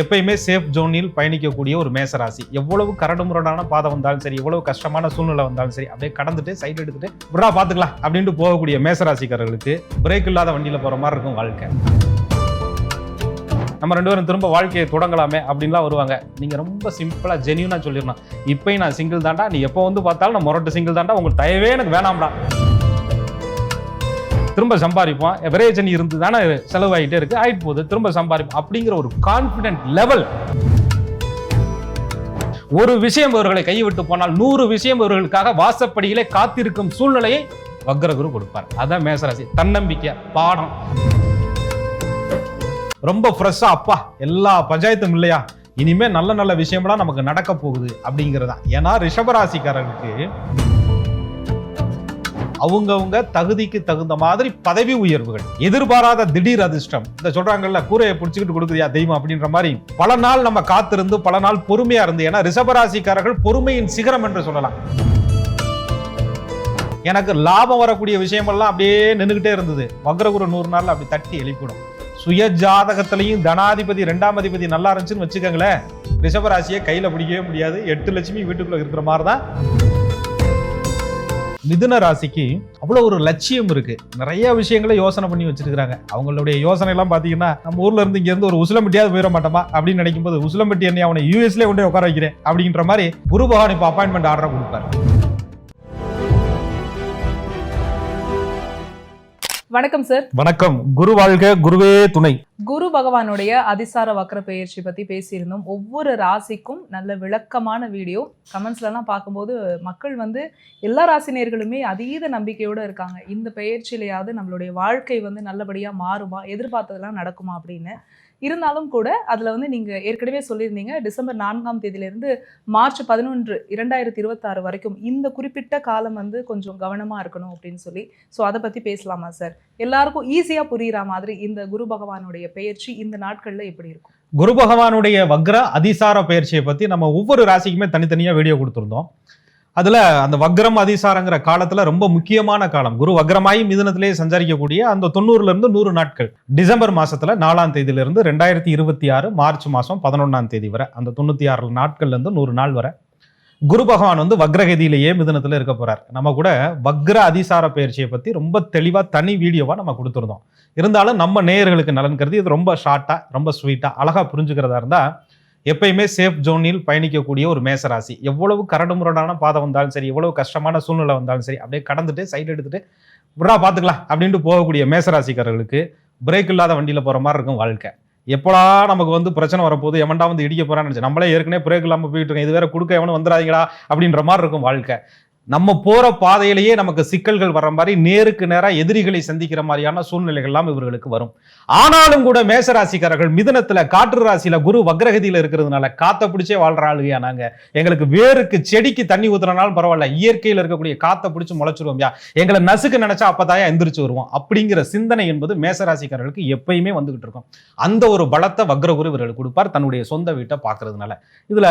எப்பயுமே சேஃப் ஜோனில் பயணிக்கக்கூடிய ஒரு மேசராசி. எவ்வளவு கரடுமுரடான பாதை வந்தாலும் சரி எவ்வளவு கஷ்டமான சூழ்நிலை வந்தாலும் சரி அப்படியே கடந்துட்டு சைடு எடுத்துட்டு விடா பார்த்துக்கலாம் அப்படின்ட்டு போகக்கூடிய மேசராசிக்காரர்களுக்கு பிரேக் இல்லாத வண்டியில் போகிற மாதிரி இருக்கும் வாழ்க்கை. நம்ம ரெண்டு பேரும் திரும்ப வாழ்க்கையை தொடங்கலாமே அப்படின்லாம் வருவாங்க. நீங்கள் ரொம்ப சிம்பிளாக ஜெனியூனாக சொல்லிடணும் இப்போயும் நான் சிங்கிள் தாண்டா நீ எப்போ வந்து பார்த்தாலும் நான் முரட்டு சிங்கிள் தாண்டா உங்களுக்கு தயவே எனக்கு வேணாம்டா. திரும்ப சம்பாதிப்போம். எவரேஜன் இருந்து தானே செலவாகிட்டே இருக்கு. ஆயிட்டு போகுது திரும்ப சம்பாதிப்போம். அப்படிங்கிற ஒரு கான்ஃபிடென்ட் லெவல் ஒரு விஷயம் இவர்களை கைவிட்டு போனால் நூறு விஷயம் இவர்களுக்காக வாசப்படியிலே காத்திருக்கும் சூழ்நிலையை வக்ரகுரு கொடுப்பார். அதான் மேசராசி. தன்னம்பிக்கை பாடம். ரொம்ப ஃப்ரெஷ்ஷாக அப்பா எல்லா பஞ்சாயத்தும் இல்லையா? இனிமே நல்ல நல்ல விஷயம்லாம் நமக்கு நடக்க போகுது அப்படிங்கிறதான் ஏன்னா ரிஷபராசிக்காரர்களுக்கு அவங்கவுங்க தகுதிக்கு தகுந்த மாதிரி பதவி உயர்வுகள் எதிர்பாராத திடீர் அதிர்ஷ்டம். இந்த சொல்றாங்கல்ல கூரையை பிடிச்சிக்கிட்டு கொடுக்குறியா தெய்வம் அப்படின்ற மாதிரி. பல நாள் நம்ம காத்திருந்து பல நாள் பொறுமையா இருந்து ஏன்னா ரிஷபராசிக்காரர்கள் பொறுமையின் சிகரம் என்று சொல்லலாம். எனக்கு லாபம் வரக்கூடிய விஷயமெல்லாம் அப்படியே நின்றுகிட்டே இருந்தது. வக்ரகுரு நூறு நாள்ல அப்படி தட்டி எழுப்பிடும். சுய ஜாதகத்திலையும் தனாதிபதி ரெண்டாம் அதிபதி நல்லா இருந்துச்சுன்னு வச்சுக்கோங்களேன். ரிஷபராசியை கையில பிடிக்கவே முடியாது. எட்டு லட்சுமி வீட்டுக்குள்ள இருக்கிற மாதிரி தான் மிதுன ராசிக்கு அவ்வளோ ஒரு லட்சியம் இருக்கு. நிறைய விஷயங்களை யோசனை பண்ணி வச்சிருக்காங்க அவங்களுடைய யோசனை எல்லாம் பாத்தீங்கன்னா நம்ம ஊர்ல இருந்து இங்க இருந்து ஒரு உசிலம்பட்டியாவது போயிட மாட்டோமா? அப்படின்னு நினைக்கும் போது உசிலம்பட்டி என்னை அவனை யூஎஸ்ல கொண்டு உட்கார வைக்கிறேன் அப்படின்ற மாதிரி குரு பகவான் இப்போ அப்பாயின்மெண்ட் ஆர்டர் கொடுப்பாரு. வணக்கம் சார் வணக்கம். குரு வாழ்க குருவே துணை. குரு பகவானுடைய அதிசார வக்ர பெயர்ச்சி பத்தி பேசியிருந்தோம். ஒவ்வொரு ராசிக்கும் நல்ல விளக்கமான வீடியோ. கமெண்ட்ஸ்லாம் பார்க்கும்போது மக்கள் வந்து எல்லா ராசினியர்களுமே அதீத நம்பிக்கையோட இருக்காங்க. இந்த பெயர்ச்சியிலையாவது நம்மளுடைய வாழ்க்கை வந்து நல்லபடியா மாறுமா எதிர்பார்த்ததெல்லாம் நடக்குமா அப்படின்னு. இருந்தாலும் கூட அதில் வந்து நீங்கள் ஏற்கனவே சொல்லியிருந்தீங்க டிசம்பர் நான்காம் தேதியிலிருந்து மார்ச் பதினொன்று இரண்டாயிரத்தி இருபத்தாறு வரைக்கும் இந்த குறிப்பிட்ட காலம் வந்து கொஞ்சம் கவனமா இருக்கணும் அப்படின்னு சொல்லி. ஸோ அதை பற்றி பேசலாமா சார் எல்லாருக்கும் ஈஸியாக புரியுற மாதிரி இந்த குரு பகவானுடைய பெயர்ச்சி இந்த நாட்களில் எப்படி இருக்கும்? குரு பகவானுடைய வக்ர அதிசார பயிற்சியை பற்றி நம்ம ஒவ்வொரு ராசிக்குமே தனித்தனியாக வீடியோ கொடுத்துருந்தோம். அதுல அந்த வக்ரம் அதிசாரங்கிற காலத்துல ரொம்ப முக்கியமான காலம். குரு வக்ரமாயி மிதனத்திலேயே சஞ்சரிக்கக்கூடிய அந்த தொண்ணூறுல இருந்து நூறு நாட்கள். டிசம்பர் மாசத்துல நாலாம் தேதியில இருந்து ரெண்டாயிரத்தி இருபத்தி ஆறு மார்ச் மாசம் பதினொன்னாம் தேதி வரை அந்த தொண்ணூத்தி ஆறு நாட்கள்ல இருந்து நூறு நாள் வரை குரு பகவான் வந்து வக்ரகதியிலேயே மிதுனத்துல இருக்க போறார். நம்ம கூட வக்ர அதிசார பயிற்சியை பத்தி ரொம்ப தெளிவா தனி வீடியோவா நம்ம கொடுத்துருந்தோம். இருந்தாலும் நம்ம நேயர்களுக்கு நலன் கருதி இது ரொம்ப ஷார்ட்டா ரொம்ப ஸ்வீட்டா அழகா புரிஞ்சுக்கிறதா இருந்தா எப்பயுமே சேஃப் ஜோனில் பயணிக்கக்கூடிய ஒரு மேசராசி. எவ்வளவு கரடுமுரடான பாதை வந்தாலும் சரி எவ்வளவு கஷ்டமான சூழ்நிலை வந்தாலும் சரி அப்படியே கடந்துட்டு சைடு எடுத்துட்டு விடா பார்த்துக்கலாம் அப்படின்ட்டு போகக்கூடிய மேசராசிக்காரர்களுக்கு பிரேக் இல்லாத வண்டியில் போகிற மாதிரி இருக்கும் வாழ்க்கை. எப்படா நமக்கு வந்து பிரச்சனை வரப்போகுது? எவன்டா வந்து இடிக்க போறான்னு நினச்சி நம்மளே ஏற்கனவே பிரேக் இல்லாமல் போயிட்டு இருக்கோம். இது வேற கொடுக்க எவனும் வந்துடாதீங்களா அப்படின்ற மாதிரி இருக்கும் வாழ்க்கை. நம்ம போற பாதையிலேயே நமக்கு சிக்கல்கள் வர்ற மாதிரி நேருக்கு நேராக எதிரிகளை சந்திக்கிற மாதிரியான சூழ்நிலைகள்லாம் இவர்களுக்கு வரும். ஆனாலும் கூட மேசராசிக்காரர்கள் மிதனத்துல காற்று ராசியில குரு வக்ரகதியில இருக்கிறதுனால காத்த பிடிச்சே வாழ்ற ஆளுகையா நாங்க. எங்களுக்கு வேருக்கு செடிக்கு தண்ணி ஊத்துறனாலும் பரவாயில்ல இயற்கையில் இருக்கக்கூடிய காத்த பிடிச்சு முளைச்சிருவோம்யா எங்களை நசுக்கு நினைச்சா அப்பதாயா எந்திரிச்சு வருவோம். அப்படிங்கிற சிந்தனை என்பது மேசராசிக்காரர்களுக்கு எப்பயுமே வந்துகிட்டு இருக்கும். அந்த ஒரு பலத்தை வக்ரகுரு இவர்களுக்கு கொடுப்பார் தன்னுடைய சொந்த வீட்டை பார்க்கறதுனால. இதுல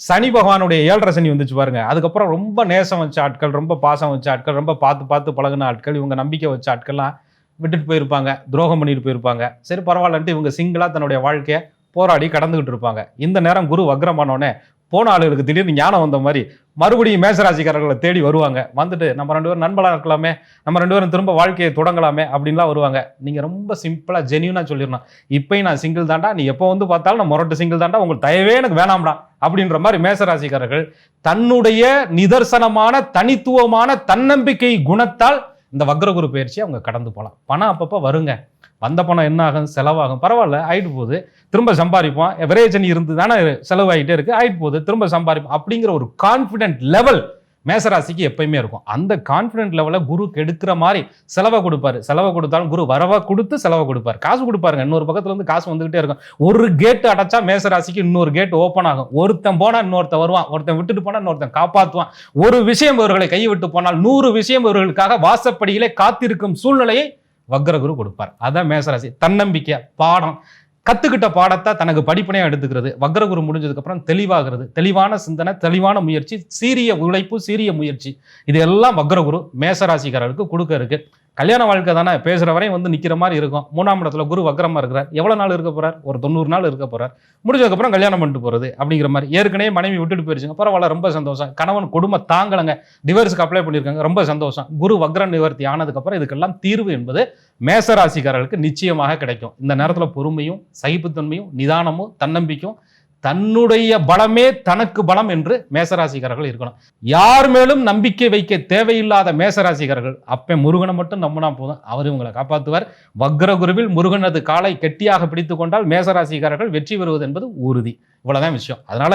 சனி பகவானுடைய ஏழரை சனி வந்துச்சு பாருங்க. அதுக்கப்புறம் ரொம்ப நேசம் வச்ச ஆட்கள் ரொம்ப பாசம் வச்ச ஆட்கள் ரொம்ப பார்த்து பார்த்து பழகுன ஆட்கள் இவங்க நம்பிக்கை வச்ச ஆட்கள்லாம் விட்டுட்டு போயிருப்பாங்க துரோகம் பண்ணிட்டு போயிருப்பாங்க. சரி பரவாயில்லன்ட்டு இவங்க சிங்கிளாக தன்னுடைய வாழ்க்கையை போராடி கடந்துகிட்டு இருப்பாங்க. இந்த நேரம் குரு வக்ரமானோடனே போன ஆளுகளுக்கு திடீர்னு ஞானம் வந்த மாதிரி மறுபடியும் மேசராசிக்காரர்களை தேடி வருவாங்க. வந்துட்டு நம்ம ரெண்டு பேரும் நண்பராக இருக்கலாமே நம்ம ரெண்டு பேரும் திரும்ப வாழ்க்கையை தொடங்கலாமே அப்படின்லாம் வருவாங்க. நீங்கள் ரொம்ப சிம்பிளாக ஜென்யூனாக சொல்லிடணும். இப்போயும் நான் சிங்கிள் தாண்டா நீ எப்போ வந்து பார்த்தாலும் நான் முரட்டு சிங்கிள் தாண்டா உங்களுக்கு தயவே எனக்கு வேணாம்டா அப்படின்ற மாதிரி மேசராசிக்காரர்கள் தன்னுடைய நிதர்சனமான தனித்துவமான தன்னம்பிக்கை குணத்தால் இந்த வக்ரகுரு பயிற்சி அவங்க கடந்து போகலாம். பணம் அப்பப்போ வருங்க. வந்த பணம் என்ன ஆகும்? செலவாகும். பரவாயில்ல ஆயிட்டு போகுது. திரும்ப சம்பாதிப்போம். விரேஜனி இருந்து தானே செலவாகிட்டே இருக்குது ஆயிட்டு போகுது. திரும்ப சம்பாதிப்போம். அப்படிங்கிற ஒரு கான்ஃபிடென்ட் லெவல் மேசராசிக்கு எப்பயுமே இருக்கும். அந்த கான்ஃபிடென்ட் லெவலில் குரு கெடுக்கிற மாதிரி செலவை கொடுப்பாரு. செலவை கொடுத்தாலும் குரு வரவா கொடுத்து செலவை கொடுப்பாரு. காசு கொடுப்பாருங்க. இன்னொரு பக்கத்துலேருந்து காசு வந்துகிட்டே இருக்கும். ஒரு கேட்டு அடைச்சா மேசராசிக்கு இன்னொரு கேட் ஓப்பன் ஆகும். ஒருத்தன் போனால் இன்னொருத்தன் வருவான். ஒருத்தன் விட்டுட்டு போனால் இன்னொருத்தன் காப்பாற்றுவான் ஒரு விஷயம் இவர்களை கைவிட்டு போனால் நூறு விஷயம் இவர்களுக்காக வாசப்படியிலே காத்திருக்கும் சூழ்நிலையை வக்ரகுரு கொடுப்பார். அதான் மேசராசி. தன்னம்பிக்கை பாடம். கத்துக்கிட்ட பாடத்தை தனக்கு படிப்பனையா எடுத்துக்கிறது. வக்ரகுரு முடிஞ்சதுக்கு அப்புறம் தெளிவாகிறது. தெளிவான சிந்தனை தெளிவான முயற்சி சீரிய உழைப்பு சீரிய முயற்சி. இது எல்லாம் வக்ரகுரு மேசராசிக்காரருக்கு கொடுக்க இருக்கு. கல்யாண வாழ்க்கை தானே? பேசுகிற வரையும் வந்து நிற்கிற மாதிரி இருக்கும். மூணாம் இடத்துல குரு வக்கரமாக இருக்கிறார். எவ்வளோ நாள் இருக்க போகிறார் ஒரு தொண்ணூறு நாள் இருக்க போகிறார் முடிஞ்சதுக்கப்புறம் கல்யாணம் பண்ணிட்டு போகிறது அப்படிங்கிற மாதிரி. ஏற்கனவே மனைவி விட்டுட்டு போயிருச்சுங்க. பரவாயில்ல ரொம்ப சந்தோஷம். கணவன் குடும்பம் தாங்கலைங்க. டிவர்ஸுக்கு அப்ளை பண்ணியிருக்காங்க. ரொம்ப சந்தோஷம். குரு வக்ர நிவர்த்தி ஆனதுக்கப்புறம் இதுக்கெல்லாம் தீர்வு என்பது மேசராசிக்காரர்களுக்கு நிச்சயமாக கிடைக்கும். இந்த நேரத்தில் பொறுமையும் சகிப்புத்தன்மையும் நிதானமும் தன்னம்பிக்கையும் தன்னுடைய பலமே தனக்கு பலம் என்று மேசராசிக்காரர்கள் இருக்கணும். யார் மேலும் நம்பிக்கை வைக்க தேவையில்லாத மேசராசிக்காரர்கள் அப்போ முருகனை மட்டும் நம்பினா போதும். அவர் இவங்களை காப்பாற்றுவார் வக்ரகுருவில் முருகனது காலை கெட்டியாக பிடித்து கொண்டால் மேசராசிக்காரர்கள் வெற்றி பெறுவது என்பது உறுதி. இவ்வளோதான் விஷயம். அதனால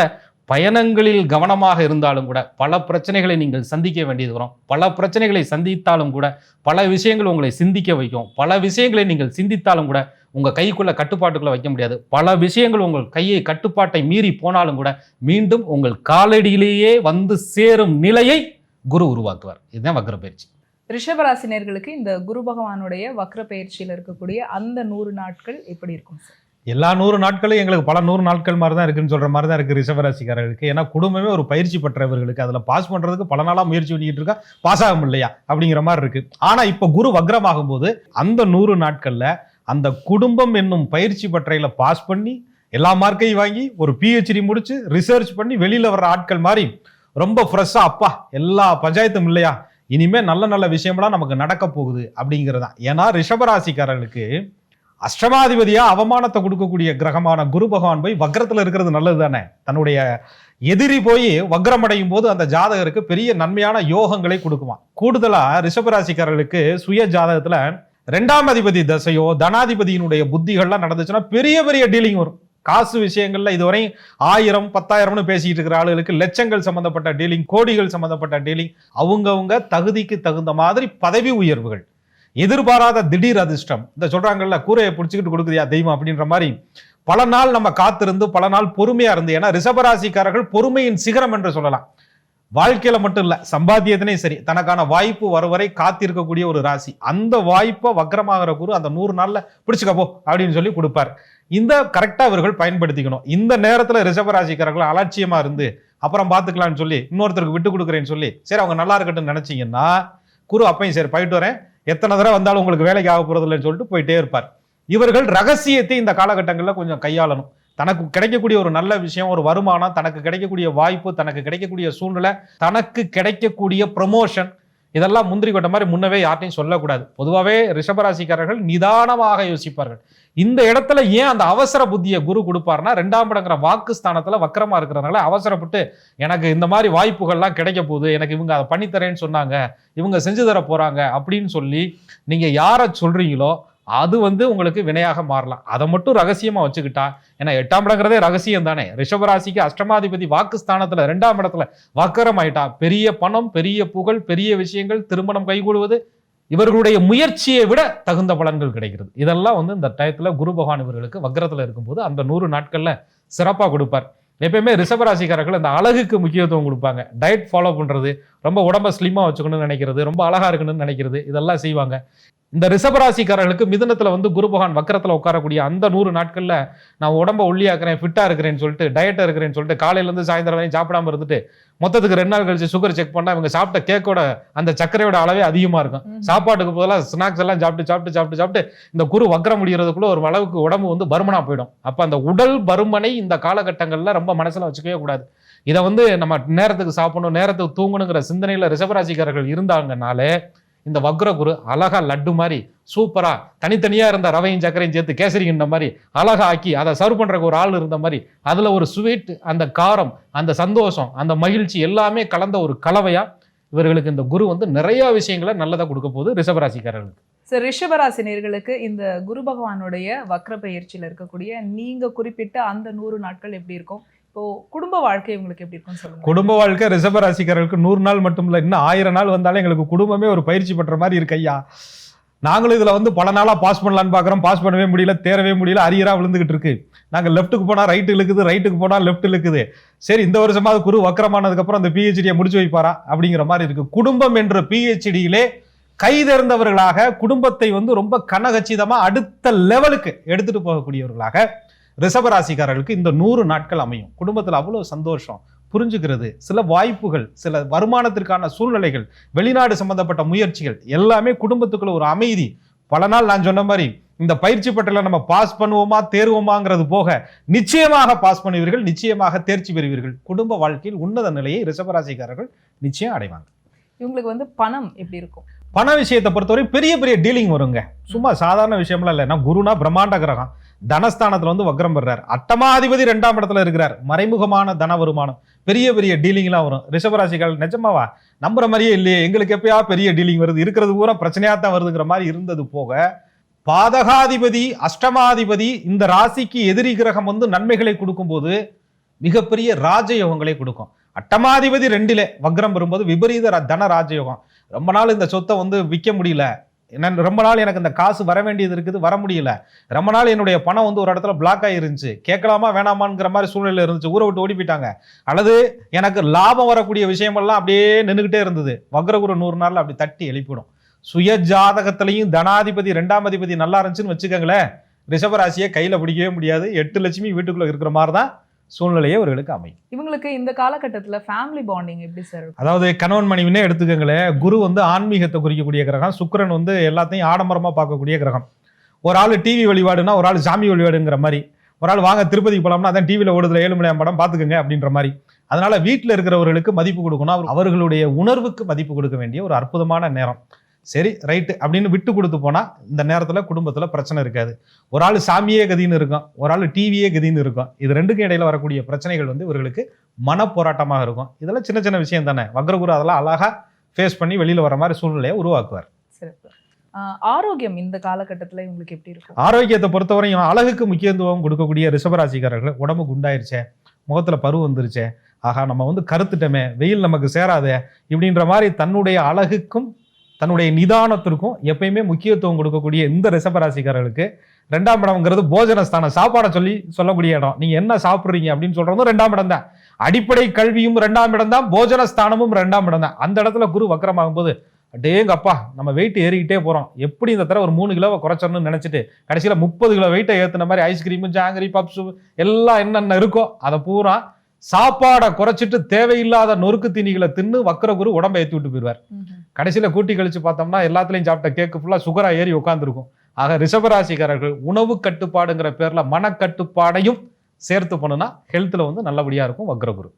பயணங்களில் கவனமாக இருந்தாலும் கூட பல பிரச்சனைகளை நீங்கள் சந்திக்க வேண்டியது வரும். பல பிரச்சனைகளை சந்தித்தாலும் கூட பல விஷயங்கள் உங்களை சிந்திக்க வைக்கும். பல விஷயங்களை நீங்கள் சிந்தித்தாலும் கூட உங்க கைக்குள்ள கட்டுப்பாட்டுக்குள்ள வைக்க முடியாது. பல விஷயங்கள் உங்கள் கையை கட்டுப்பாட்டை மீறி போனாலும் கூட மீண்டும் உங்கள் காலடியிலேயே வந்து சேரும் நிலையை குரு உருவாக்குவார். இதுதான் வக்ர பயிற்சி. ரிஷபராசினியர்களுக்கு இந்த குரு பகவானுடைய வக்ர பயிற்சியில் இருக்கக்கூடிய அந்த நூறு நாட்கள் எப்படி இருக்கும் சார்? எல்லா நூறு நாட்களும் எங்களுக்கு பல நூறு நாட்கள் மாதிரி தான் இருக்குன்னு சொல்ற மாதிரி தான் இருக்கு ரிஷபராசிக்காரர்களுக்கு. ஏன்னா குடும்பமே ஒரு பயிற்சி பெற்றவர்களுக்கு. அதுல பாஸ் பண்றதுக்கு பல நாளா முயற்சி பண்ணிட்டு இருக்கா பாஸ் ஆக முடியலையா அப்படிங்கிற மாதிரி இருக்கு. ஆனா இப்ப குரு வக்ரமாகும் போது அந்த நூறு நாட்கள்ல அந்த குடும்பம் என்னும் பயிற்சி பற்றையில் பாஸ் பண்ணி எல்லா மார்க்கையும் வாங்கி ஒரு பிஹெச்டி முடிச்சு ரிசர்ச் பண்ணி வெளியில் வர்ற ஆட்கள் மாதிரி ரொம்ப ஃப்ரெஷ்ஷாக அப்பா எல்லா பஞ்சாயத்தும் இல்லையா? இனிமேல் நல்ல நல்ல விஷயம்லாம் நமக்கு நடக்க போகுது அப்படிங்கிறது தான். ஏன்னா ரிஷபராசிக்காரர்களுக்கு அஷ்டமாதிபதியாக அவமானத்தை கொடுக்கக்கூடிய கிரகமான குரு பகவான் போய் வக்ரத்தில் இருக்கிறது நல்லது தானே? தன்னுடைய எதிரி போய் வக்ரமடையும் போது அந்த ஜாதகருக்கு பெரிய நன்மையான யோகங்களை கொடுக்குமா கூடுதலாக ரிஷபராசிக்காரர்களுக்கு சுய ஜாதகத்தில் ரெண்டாம் அதிபதி தசையோ தனாதிபதியினுடைய புத்திகள்லாம் நடந்துச்சுன்னா பெரிய பெரிய டீலிங் வரும். காசு விஷயங்கள்ல இதுவரை ஆயிரம் பத்தாயிரம்னு பேசிட்டு இருக்கிற ஆளுகளுக்கு லட்சங்கள் சம்பந்தப்பட்ட டீலிங் கோடிகள் சம்பந்தப்பட்ட டீலிங் அவங்கவுங்க தகுதிக்கு தகுந்த மாதிரி பதவி உயர்வுகள். எதிர்பாராத திடீர் அதிர்ஷ்டம். இந்த சொல்றாங்கல்ல கூரையை பிடிச்சிக்கிட்டு கொடுக்குதியா தெய்வம் அப்படின்ற மாதிரி பல நாள் நம்ம காத்திருந்து பல நாள் பொறுமையா இருந்து ஏன்னா ரிஷபராசிக்காரர்கள் பொறுமையின் சிகரம் என்று சொல்லலாம். வாழ்க்கையில மட்டும் இல்ல சம்பாத்தியத்தினே சரி தனக்கான வாய்ப்பு வருவரை காத்திருக்கக்கூடிய ஒரு ராசி. அந்த வாய்ப்பை வக்கரமாகிற குரு அந்த நூறு நாள்ல பிடிச்சிக்கப்போ அப்படின்னு சொல்லி கொடுப்பார். இந்த கரெக்டா அவர்கள் பயன்படுத்திக்கணும். இந்த நேரத்துல ரிஷபராசிக்காரர்கள் அலட்சியமா இருந்து அப்புறம் பாத்துக்கலாம்னு சொல்லி இன்னொருத்தருக்கு விட்டு கொடுக்குறேன்னு சொல்லி சரி அவங்க நல்லா இருக்கட்டும்னு நினைச்சீங்கன்னா குரு அப்பையும் சரி போயிட்டு வரேன். எத்தனை தடவை வந்தாலும் உங்களுக்கு வேலைக்கு ஆக போறது இல்லைன்னு சொல்லிட்டு போயிட்டே இருப்பார். இவர்கள் ரகசியத்தை இந்த காலகட்டங்களில் கொஞ்சம் கையாளணும். தனக்கு கிடைக்கக்கூடிய ஒரு நல்ல விஷயம் ஒரு வருமானம் தனக்கு கிடைக்கக்கூடிய வாய்ப்பு தனக்கு கிடைக்கக்கூடிய சூழ்நிலை தனக்கு கிடைக்கக்கூடிய ப்ரொமோஷன் இதெல்லாம் முந்திரி கொட்ட மாதிரி முன்னவே யார்ட்டையும் சொல்லக்கூடாது. பொதுவாகவே ரிஷபராசிக்காரர்கள் நிதானமாக யோசிப்பார்கள். இந்த இடத்துல ஏன் அந்த அவசர புத்தியை குரு கொடுப்பாருன்னா ரெண்டாம் இடங்கிற வாக்கு ஸ்தானத்தில் வக்கரமாக இருக்கிறதுனால அவசரப்பட்டு எனக்கு இந்த மாதிரி வாய்ப்புகள்லாம் கிடைக்க போகுது எனக்கு இவங்க அதை பண்ணித்தரேன்னு சொன்னாங்க இவங்க செஞ்சு தர போகிறாங்க அப்படின்னு சொல்லி நீங்கள் யாரை சொல்கிறீங்களோ அது வந்து உங்களுக்கு வினையாக மாறலாம். அதை மட்டும் ரகசியமாக வச்சுக்கிட்டா ஏன்னா எட்டாம் இடங்கிறதே ரகசியம் தானே. ரிஷபராசிக்கு அஷ்டமாதிபதி வாக்குஸ்தானத்துல ரெண்டாம் இடத்துல வக்கரம் ஆயிட்டா பெரிய பணம் பெரிய புகழ் பெரிய விஷயங்கள் திருமணம் கைகூடுவது இவர்களுடைய முயற்சியை விட தகுந்த பலன்கள் கிடைக்கிறது. இதெல்லாம் வந்து இந்த டயத்தில் குரு பகவான் இவர்களுக்கு வக்கரத்தில் இருக்கும்போது அந்த நூறு நாட்களில் சிறப்பாக கொடுப்பார். எப்பயுமே ரிஷபராசிக்காரர்கள் இந்த அழகுக்கு முக்கியத்துவம் கொடுப்பாங்க. டயட் ஃபாலோ பண்ணுறது ரொம்ப உடம்ப ஸ்லிம்மாக வச்சுக்கணும்னு நினைக்கிறது ரொம்ப அழகாக இருக்கணும்னு நினைக்கிறது இதெல்லாம் செய்வாங்க. இந்த ரிஷபராசிக்காரர்களுக்கு மிதுனத்துல வந்து குரு பகவான் வக்கரத்துல உட்காரக்கூடிய அந்த நூறு நாட்கள்ல நான் உடம்ப ஒல்லியாக்குறேன் ஃபிட்டா இருக்கிறேன்னு சொல்லிட்டு டயட்டா இருக்கிறேன்னு சொல்லிட்டு காலையில இருந்து சாயந்தரம் வரையும் சாப்பிடாம இருந்துட்டு மொத்தத்துக்கு ரெண்டு நாள் கழிச்சு சுகர் செக் பண்ணா இவங்க சாப்பிட்ட கேக்கோட அந்த சர்க்கரையோட அளவே அதிகமா இருக்கும். சாப்பாட்டுக்கு பதிலாக ஸ்நாக்ஸ் எல்லாம் சாப்பிட்டு சாப்பிட்டு சாப்பிட்டு சாப்பிட்டு இந்த குரு வக்கரம் முடிகிறதுக்குள்ள ஒரு அளவுக்கு உடம்பு வந்து பருமனா போயிடும். அப்ப அந்த உடல் பருமனை இந்த காலகட்டங்கள்ல ரொம்ப மனசுல வச்சுக்கவே கூடாது. இதை வந்து நம்ம நேரத்துக்கு சாப்பிடணும் நேரத்துக்கு தூங்கணுங்கிற சிந்தனையில ரிஷபராசிக்காரர்கள் இருந்தாங்கனாலே இந்த வக்ர குரு அழகா லட்டு மாதிரி சூப்பரா தனித்தனியா இருந்த ரவையும் சக்கரையும் சேர்த்து கேசரிங்கிற மாதிரி அழகா ஆக்கி அதை சர்வ் பண்றதுக்கு ஒரு ஆள் இருந்த மாதிரி அதுல ஒரு ஸ்வீட் அந்த காரம் அந்த சந்தோஷம் அந்த மகிழ்ச்சி எல்லாமே கலந்த ஒரு கலவையா இவர்களுக்கு இந்த குரு வந்து நிறைய விஷயங்களை நல்லதா கொடுக்க போகுது ரிஷபராசிக்காரர்களுக்கு. சார் ரிஷபராசி நேர்களுக்கு இந்த குரு பகவானுடைய வக்ர பயிற்சியில் இருக்கக்கூடிய நீங்கள் குறிப்பிட்ட அந்த நூறு நாட்கள் எப்படி இருக்கும்? இப்போ குடும்ப வாழ்க்கை உங்களுக்கு எப்படி இருக்கும்னு சொல்லுங்க. குடும்ப வாழ்க்கை ரிசர்வ ராசிக்காரர்களுக்கு நூறு நாள் மட்டும் இல்லை இன்னும் ஆயிரம் நாள் வந்தாலும் எங்களுக்கு குடும்பமே ஒரு பயிற்சி பெற்ற மாதிரி இருக்கு ஐயா. நாங்களும் இதில் வந்து பல நாளாக பாஸ் பண்ணலான்னு பார்க்குறோம் பாஸ் பண்ணவே முடியல தேரவே முடியல அரியராக விழுந்துகிட்டு இருக்கு. நாங்கள் லெஃப்ட்டுக்கு போனால் ரைட்டு இழுக்குது ரைட்டுக்கு போனால் லெஃப்ட் இழுக்குது. சரி இந்த வருஷமாவது குரு வக்கரமானதுக்கப்புறம் அந்த பிஹெச்டியை முடிச்சு வைப்பாரா? அப்படிங்கிற மாதிரி இருக்கு. குடும்பம் என்ற பிஹெச்டியிலே கைதேர்ந்தவர்களாக குடும்பத்தை வந்து ரொம்ப கனகச்சிதமாக அடுத்த லெவலுக்கு எடுத்துகிட்டு போகக்கூடியவர்களாக ரிஷபராசிக்காரர்களுக்கு இந்த நூறு நாட்கள் அமையும். குடும்பத்தில் அவ்வளோ சந்தோஷம். புரிஞ்சுக்கிறது. சில வாய்ப்புகள் சில வருமானத்திற்கான சூழ்நிலைகள் வெளிநாடு சம்பந்தப்பட்ட முயற்சிகள் எல்லாமே குடும்பத்துக்குள்ள ஒரு அமைதி. பல நாள் நான் சொன்ன மாதிரி இந்த பயிற்சி பட்டல நம்ம பாஸ் பண்ணுவோமா தேர்வோமாங்கிறது போக நிச்சயமாக பாஸ் பண்ணுவீர்கள் நிச்சயமாக தேர்ச்சி பெறுவீர்கள். குடும்ப வாழ்க்கையில் உன்னத நிலையை ரிஷபராசிக்காரர்கள் நிச்சயம் அடைவாங்க. இவங்களுக்கு வந்து பணம் எப்படி இருக்கும்? பண விஷயத்தை பொறுத்தவரை பெரிய பெரிய டீலிங் வருங்க. சும்மா சாதாரண விஷயம்லாம் இல்லை. நான் குருனா பிரம்மாண்ட கிரகம். தனஸ்தானத்தில் வந்து வக்ரம் பெறார். அட்டமாதிபதி ரெண்டாம் இடத்துல இருக்கிறார். மறைமுகமான தன வருமானம். பெரிய பெரிய டீலிங்லாம் வரும். ரிஷபராசிகள் நிஜமாவா? நம்புற மாதிரியே இல்லையே. எங்களுக்கு எப்பயா பெரிய டீலிங் வருது? இருக்கிறது பூரா பிரச்சனையா தான் வருதுங்கிற மாதிரி இருந்தது போக பாதகாதிபதி அஷ்டமாதிபதி இந்த ராசிக்கு எதிரி கிரகம் வந்து நன்மைகளை கொடுக்கும்போது மிகப்பெரிய ராஜயோகங்களை கொடுக்கும். அட்டமாதிபதி ரெண்டிலே வக்ரம் வரும்போது விபரீத தன ராஜயோகம். ரொம்ப நாள் இந்த சொத்தை வந்து விற்க முடியல. என்ன ரொம்ப நாள் எனக்கு இந்த காசு வர வேண்டியது இருக்குது வர முடியல. ரொம்ப நாள் என்னுடைய பணம் வந்து ஒரு இடத்துல பிளாக் ஆகிருந்துச்சு கேட்கலாமா வேணாமாங்கிற மாதிரி சூழ்நிலை இருந்துச்சு. ஊரை விட்டு ஓடி போயிட்டாங்க அல்லது எனக்கு லாபம் வரக்கூடிய விஷயமெல்லாம் அப்படியே நின்றுக்கிட்டே இருந்தது. வக்ரகுரு நூறு நாளில் அப்படி தட்டி எழுப்பிடும். சுய ஜாதகத்திலையும் தனாதிபதி ரெண்டாம் அதிபதி நல்லா இருந்துச்சுன்னு வச்சுக்கோங்களேன். ரிஷபராசியை கையில் பிடிக்கவே முடியாது. எட்டு லட்சுமி வீட்டுக்குள்ளே இருக்கிற மாதிரி தான் சூழ்நிலையே அவர்களுக்கு அமையும். இவங்களுக்கு இந்த காலகட்டத்துல ஃபேமிலி பாண்டிங் எப்படி சார் அதாவது கணவன் மனைவினே எடுத்துக்கங்களேன் குரு வந்து ஆன்மீகத்தை குறிக்கக்கூடிய கிரகம் சுக்கிரன் வந்து எல்லாத்தையும் ஆடம்பரமா பார்க்கக்கூடிய கிரகம். ஒரு ஆள் டிவி வழிபாடுனா ஒரு ஆள் சாமி வழிபாடுங்கிற மாதிரி. ஒரு ஆள் வாங்க திருப்பதிக்கு போலாம்னா அதான் டிவியில் ஓடுதுல ஏழு மணி படம் பார்த்துக்கங்க அப்படின்ற மாதிரி. அதனால வீட்டில் இருக்கிறவர்களுக்கு மதிப்பு கொடுக்கணும். அவர் அவர்களுடைய உணர்வுக்கு மதிப்பு கொடுக்க வேண்டிய ஒரு அற்புதமான நேரம். சரி ரைட்டு அப்படின்னு விட்டு கொடுத்து போனா இந்த நேரத்துல குடும்பத்துல பிரச்சனை இருக்காது. ஒரு ஆள் சாமியே கதின்னு இருக்கும் ஒரு ஆள் டிவியே கதின்னு இருக்கும். இது ரெண்டுக்கும் இடையில வரக்கூடிய பிரச்சனைகள் வந்து இவர்களுக்கு மனப்போராட்டமாக இருக்கும். இதெல்லாம் சின்ன சின்ன விஷயம் தானே. வக்ரகுரு அதெல்லாம் அழகா ஃபேஸ் பண்ணி வெளியில வர மாதிரி சூழ்நிலையை உருவாக்குவார். சிறப்பு. ஆரோக்கியம் இந்த காலகட்டத்துல இவங்களுக்கு எப்படி இருக்கும்? ஆரோக்கியத்தை பொறுத்தவரையும் அழகுக்கு முக்கியத்துவம் கொடுக்கக்கூடிய ரிஷபராசிக்காரர்கள் உடம்பு குண்டாயிருச்சே முகத்துல பரு வந்துருச்சே ஆகா நம்ம வந்து கருத்துட்டோமே வெயில் நமக்கு சேராதே இப்படின்ற மாதிரி தன்னுடைய அழகுக்கும் தன்னுடைய நிதானத்திற்கும் எப்பயுமே முக்கியத்துவம் கொடுக்கக்கூடிய இந்த ரிஷபராசிக்காரர்களுக்கு ரெண்டாம் இடம்ங்கிறது போஜனஸ்தானம். சாப்பாடை சொல்லி சொல்லக்கூடிய இடம். நீங்க என்ன சாப்பிட்றீங்க அப்படின்னு சொல்றதும் ரெண்டாம் இடம் தான். அடிப்படை கல்வியும் ரெண்டாம் இடம் தான். போஜனஸ்தானமும் ரெண்டாம் இடம் தான். அந்த இடத்துல குரு வக்கரமாகும் போது அடேங்க அப்பா நம்ம வெயிட் ஏறிக்கிட்டே போறோம். எப்படி இந்த தடவை ஒரு மூணு கிலோவை குறைச்சணும்னு நினைச்சிட்டு கடைசியில் முப்பது கிலோ வெயிட்டை ஏற்றுன மாதிரி ஐஸ்கிரீமு ஜாங்கிரி பப்ஸு எல்லாம் என்னென்ன இருக்கோ அதை பூரா சாப்பாடை குறைச்சிட்டு தேவையில்லாத நொறுக்கு தீனிகளை தின்னு வக்கர குரு உடம்பை ஏற்றி விட்டு போயிடுவார். கடைசியில கூட்டி கழிச்சு பார்த்தோம்னா எல்லாத்துலயும் சாப்பிட்ட கேக்கு ஃபுல்லா சுகரா ஏறி உட்காந்துருக்கும் ஆக ரிஷபராசிக்காரர்கள் உணவு கட்டுப்பாடுங்கிற பேர்ல மனக்கட்டுப்பாடையும் சேர்த்து பண்ணுனா ஹெல்த்ல வந்து நல்லபடியா இருக்கும் வக்ரகுரு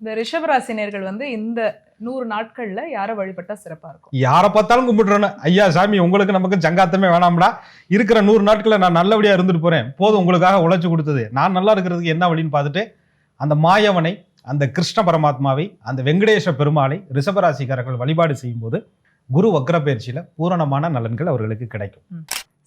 இந்த ரிஷபராசினியர்கள் வந்து இந்த நூறு நாட்கள்ல யாரை வழிபட்டா சிறப்பா இருக்கும்? யாரை பார்த்தாலும் கும்பிடுறேன்னு. ஐயா சாமி உங்களுக்கு நமக்கு சங்காத்தமே வேணாம்டா. இருக்கிற நூறு நாட்களை நான் நல்லபடியா இருந்துட்டு போறேன். போதும் உங்களுக்காக உழைச்சு கொடுத்தது. நான் நல்லா இருக்கிறதுக்கு என்ன வழின்னு பார்த்துட்டு அந்த மாயவனை அந்த கிருஷ்ண பரமாத்மாவை அந்த வெங்கடேஷ பெருமாளை ரிஷபராசிக்காரர்கள் வழிபாடு செய்யும்போது குரு வக்ர பயிற்சியில் பூரணமான நலன்கள் அவர்களுக்கு கிடைக்கும்.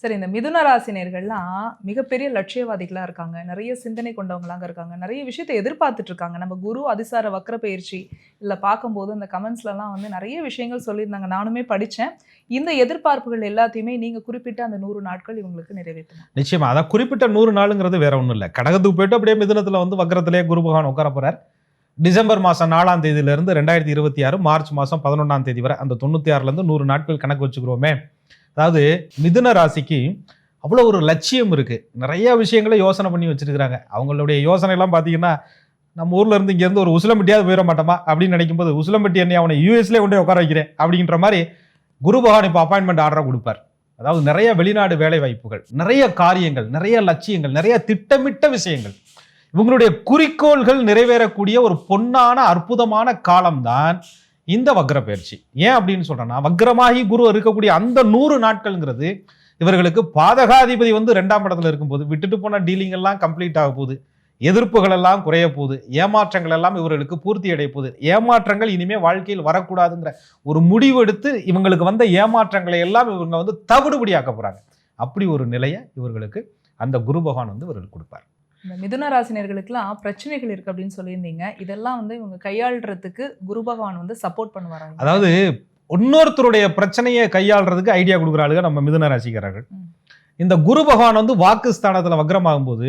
சரி இந்த மிதுன ராசினியர்கள்லாம் மிகப்பெரிய லட்சியவாதிகளாக இருக்காங்க. நிறைய சிந்தனை கொண்டவங்களாங்க இருக்காங்க. நிறைய விஷயத்தை எதிர்பார்த்துட்டு இருக்காங்க. நம்ம குரு அதிசார வக்கர பயிற்சி இல்லை பார்க்கும்போது அந்த கமெண்ட்ஸ்லலாம் வந்து நிறைய விஷயங்கள் சொல்லியிருந்தாங்க. நானுமே படித்தேன். இந்த எதிர்பார்ப்புகள் எல்லாத்தையுமே நீங்கள் குறிப்பிட்ட அந்த நூறு நாட்கள் இவங்களுக்கு நிறைவேற்றணும் நிச்சயமா. அதான் குறிப்பிட்ட நூறு நாளுங்கிறது வேற ஒன்றும் இல்லை. கடகத்துக்கு போயிட்டு அப்படியே மிதுனத்தில் வந்து வக்கரத்திலே குரு பகவான் உட்கார போகிறார் டிசம்பர் மாதம் நாலாம் தேதியிலிருந்து ரெண்டாயிரத்தி இருபத்தி ஆறு மார்ச் மாதம் பதினொன்றாம் தேதி வரை அந்த தொண்ணூற்றி ஆறுலேருந்து நூறு நாட்கள் கணக்கு வச்சுக்கிறோமே. அதாவது மிதுன ராசிக்கு அவ்வளோ ஒரு லட்சியம் இருக்குது நிறைய விஷயங்களை யோசனை பண்ணி வச்சுருக்கிறாங்க. அவங்களுடைய யோசனை எல்லாம் பார்த்தீங்கன்னா நம்ம ஊரில் இருந்து இங்கேருந்து ஒரு உசிலம்பட்டியாவது போயிட மாட்டோமா? அப்படின்னு நினைக்கும் போது உசிலம்பட்டி என்னை அவனை யூஎஸ்லேயே கொண்டு உட்கார வைக்கிறேன். அப்படின்ற மாதிரி குரு பகவான் இப்போ அப்பாயின்மெண்ட் ஆர்டரை கொடுப்பார். அதாவது நிறைய வெளிநாடு வேலை வாய்ப்புகள் நிறைய காரியங்கள் நிறைய லட்சியங்கள் நிறைய திட்டமிட்ட விஷயங்கள். இவங்களுடைய குறிக்கோள்கள் நிறைவேறக்கூடிய ஒரு பொன்னான அற்புதமான காலம்தான் இந்த வக்ர பயிற்சி ஏன் அப்படின்னு சொல்றேன்னா வக்ரமாகி குரு இருக்கக்கூடிய அந்த நூறு நாட்கள்ங்கிறது இவர்களுக்கு பாதகாதிபதி வந்து ரெண்டாம் இடத்துல இருக்கும்போது விட்டுட்டு போன டீலிங் எல்லாம் கம்ப்ளீட் ஆக போகுது. எதிர்ப்புகள் எல்லாம் குறைய போகுது. ஏமாற்றங்கள் எல்லாம் இவர்களுக்கு பூர்த்தி அடைய போகுது. ஏமாற்றங்கள் இனிமே வாழ்க்கையில் வரக்கூடாதுங்கிற ஒரு முடிவு எடுத்து இவங்களுக்கு வந்த ஏமாற்றங்களை எல்லாம் இவங்க வந்து தவிடுபடியாக்க போகிறாங்க அப்படி ஒரு நிலையை இவர்களுக்கு அந்த குரு பகவான் வந்து இவர்களுக்கு கொடுப்பார். இந்த மிதுன ராசினியர்களுக்கெல்லாம் பிரச்சனைகள் இருக்கு அப்படின்னு சொல்லியிருந்தீங்க. இதெல்லாம் வந்து இவங்க கையாளுறதுக்கு குரு பகவான் வந்து சப்போர்ட் பண்ணுவாராங்க. அதாவது இன்னொருத்தருடைய பிரச்சனையை கையாளுறதுக்கு ஐடியா கொடுக்குற ஆளுங்க நம்ம மிதுன ராசிக்காரர்கள். இந்த குரு பகவான் வந்து வாக்கு ஸ்தானத்துல வக்ரமாகும் போது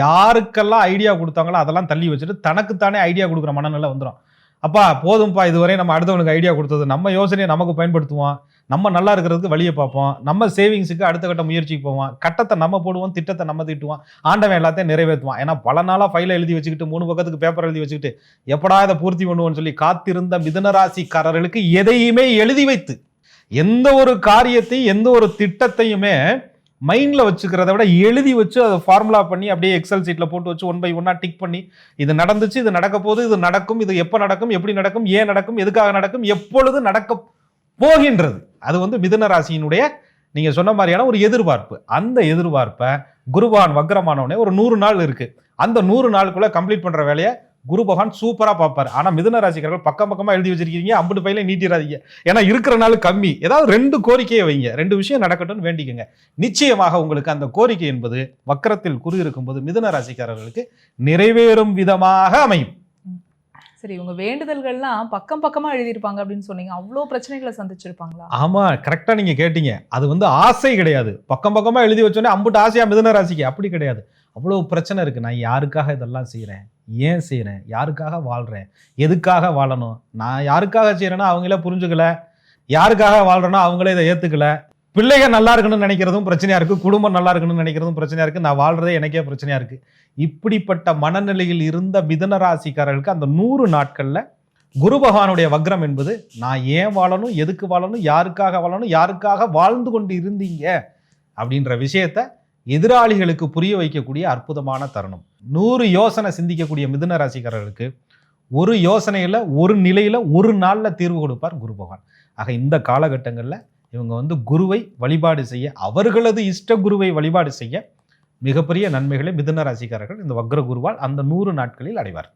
யாருக்கெல்லாம் ஐடியா கொடுத்தாங்களோ அதெல்லாம் தள்ளி வச்சுட்டு தனக்குத்தானே ஐடியா கொடுக்குற மனநிலை வந்துடும் அப்பா போதும்ப்பா இதுவரை நம்ம அடுத்தவனுக்கு ஐடியா கொடுத்தது நம்ம யோசனையை நமக்கு பயன்படுத்துவோம். நம்ம நல்லா இருக்கிறதுக்கு வழியை பார்ப்போம். நம்ம சேவிங்ஸுக்கு அடுத்த கட்ட முயற்சிக்கு போவோம். கட்டத்தை நம்ம போடுவோம் திட்டத்தை நம்ம திட்டுவோம். ஆண்டவன் எல்லாத்தையும் நிறைவேற்றுவான். ஏன்னா பல நாளாக ஃபைலை எழுதி வச்சுக்கிட்டு மூணு பக்கத்துக்கு பேப்பர் எழுதி வச்சுக்கிட்டு எப்படா இதை பூர்த்தி பண்ணுவோம்னு சொல்லி காத்திருந்த மிதனராசிக்காரர்களுக்கு எதையுமே எழுதி வைத்து எந்த ஒரு காரியத்தையும் எந்த ஒரு திட்டத்தையுமே மைண்டில் வச்சுக்கிறத விட எழுதி வச்சு அதை ஃபார்முலா பண்ணி அப்படியே எக்ஸல் சீட்டில் போட்டு வச்சு ஒன் பை ஒன்னாக டிக் பண்ணி இது நடந்துச்சு இது நடக்க போகுது இது நடக்கும் இது எப்போ நடக்கும் எப்படி நடக்கும் ஏன் நடக்கும் எதுக்காக நடக்கும் எப்பொழுது நடக்க போகின்றது. அது வந்து மிதுன ராசியினுடைய நீங்கள் சொன்ன மாதிரியான ஒரு எதிர்பார்ப்பு. அந்த எதிர்பார்ப்பை குருபகான் வக்ரமானவனே ஒரு நூறு நாள் இருக்கு. அந்த நூறு நாளுக்குள்ள கம்ப்ளீட் பண்ற வேலையை குரு பகவான் சூப்பரா பார்ப்பார். ஆனா மிதுன ராசிக்காரர்கள் பக்கம் பக்கமா எழுதி வச்சிருக்கீங்க அம்புட்டு பையில நீட்டிடாதீங்க ஏன்னா இருக்கிற நாள் கம்மி. ஏதாவது ரெண்டு கோரிக்கையை வைங்க. ரெண்டு விஷயம் நடக்கட்டும்னு வேண்டிக்கங்க. நிச்சயமாக உங்களுக்கு அந்த கோரிக்கை என்பது வக்கரத்தில் குரு இருக்கும்போது மிதுன ராசிக்காரர்களுக்கு நிறைவேறும் விதமாக அமையும். சரி இவங்க வேண்டுதல்கள்லாம் பக்கம் பக்கமாக எழுதியிருப்பாங்க அப்படின்னு சொன்னீங்க. அவ்வளோ பிரச்சனைகளை சந்திச்சிருப்பாங்களா? ஆமாம் கரெக்டாக நீங்கள் கேட்டீங்க. அது வந்து ஆசை கிடையாது. பக்கம் பக்கமாக எழுதி வச்சோன்னே அம்புட்டு ஆசையா மிதன ராசிக்கு. அப்படி கிடையாது. அவ்வளோ பிரச்சனை இருக்குது நான் யாருக்காக இதெல்லாம் செய்கிறேன் ஏன் செய்கிறேன் யாருக்காக வாழ்கிறேன் எதுக்காக வாழணும்? நான் யாருக்காக செய்கிறேன்னா அவங்களே புரிஞ்சுக்கல. யாருக்காக வாழ்கிறேன்னா அவங்களே இதை ஏற்றுக்கல பிள்ளைங்க நல்லா இருக்கணும்னு நினைக்கிறதும் பிரச்சனையா இருக்கு. குடும்பம் நல்லா இருக்கணும்னு நினைக்கிறதும் பிரச்சனையா இருக்கு. நான் வாழ்றதே எனக்கே பிரச்சனையா இருக்கு. இப்படிப்பட்ட மனநிலையில் இருந்த மிதுன ராசிக்காரர்களுக்கு அந்த நூறு நாட்கள்ல குரு பகவானுடைய வக்ரம் என்பது நான் ஏன் வாழணும் எதுக்கு வாழணும் யாருக்காக வாழணும் யாருக்காக வாழ்ந்து கொண்டு இருந்தீங்க? அப்படின்ற விஷயத்த எதிராளிகளுக்கு புரிய வைக்கக்கூடிய அற்புதமான தருணம். நூறு யோசனை சிந்திக்கக்கூடிய மிதுன ராசிக்காரர்களுக்கு ஒரு யோசனையில் ஒரு நிலையில் ஒரு நாளில் தீர்வு கொடுப்பார் குரு பகவான். ஆக இந்த காலகட்டங்களில் இவங்க வந்து குருவை வழிபாடு செய்ய அவர்களது இஷ்ட குருவை வழிபாடு செய்ய மிகப்பெரிய நன்மைகளை மிதுன ராசிக்காரர்கள் இந்த வக்ர குருவால் அந்த நூறு நாட்களில் அடைவார்